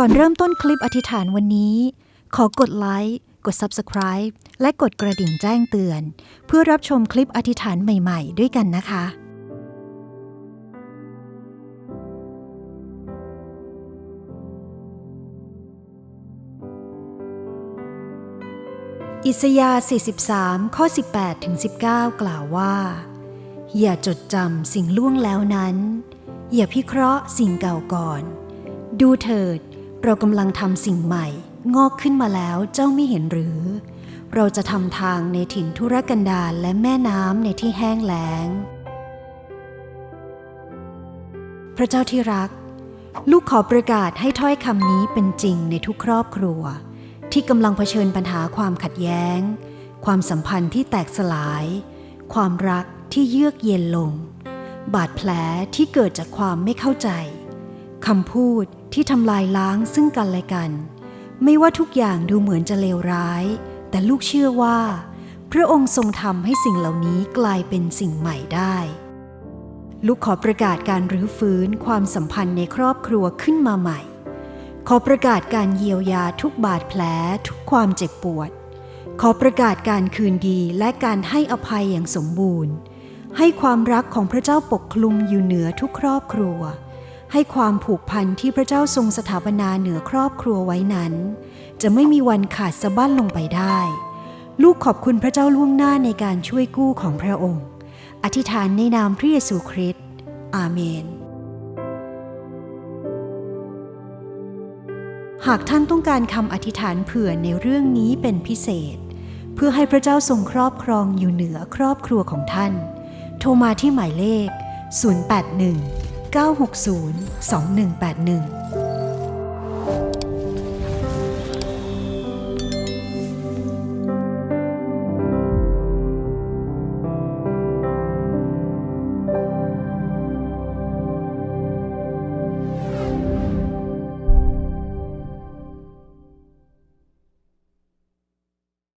ก่อนเริ่มต้นคลิปอธิษฐานวันนี้ ขอกดไลค์กด Subscribe และกดกระดิ่งแจ้งเตือน เพื่อรับชมคลิปอธิษฐานใหม่ๆ ด้วยกันนะคะ อิสยาห์43 ข้อ 18ถึง19 กล่าวว่า อย่าจดจำสิ่งล่วงแล้วนั้น อย่าพิเคราะห์สิ่งเก่าก่อน ดูเถิด เรากำลังทำสิ่งใหม่ งอกขึ้นมาแล้วเจ้าไม่เห็นหรือ เราจะทำทางในถิ่นทุรกันดารและแม่น้ำในที่แห้งแล้ง พระเจ้าที่รัก ลูกขอประกาศให้ถ้อยคำนี้เป็นจริงในทุกครอบครัว ที่กำลังเผชิญปัญหาความขัดแย้ง ความสัมพันธ์ที่แตกสลาย ความรักที่เยือกเย็นลง บาดแผลที่เกิดจากความไม่เข้าใจ คำพูดที่ทำลายล้างซึ่งกันและกัน ไม่ว่าทุกอย่างดูเหมือนจะเลวร้าย แต่ลูกเชื่อว่า พระองค์ทรงทำให้สิ่งเหล่านี้กลายเป็นสิ่งใหม่ได้ ลูกขอประกาศการรื้อฟื้นความสัมพันธ์ในครอบครัวขึ้นมาใหม่ ขอประกาศการเยียวยาทุกบาดแผลทุกความเจ็บปวด ขอประกาศการคืนดีและการให้อภัยอย่างสมบูรณ์ ให้ความรักของพระเจ้าปกคลุมอยู่เหนือทุกครอบครัว ให้ความผูกพันที่พระเจ้าทรงสถาปนาเหนือครอบครัวไว้นั้น จะไม่มีวันขาดสะบั้นลงไปได้ ลูกขอบคุณพระเจ้าล่วงหน้าในการช่วยกู้ของพระองค์ อธิษฐานในนามพระเยซูคริสต์อาเมน หากท่านต้องการคำอธิษฐานเผื่อในเรื่องนี้เป็นพิเศษ เพื่อให้พระเจ้าทรงครอบครองอยู่เหนือครอบครัวของท่าน โทรมาที่หมายเลข 081 960 2181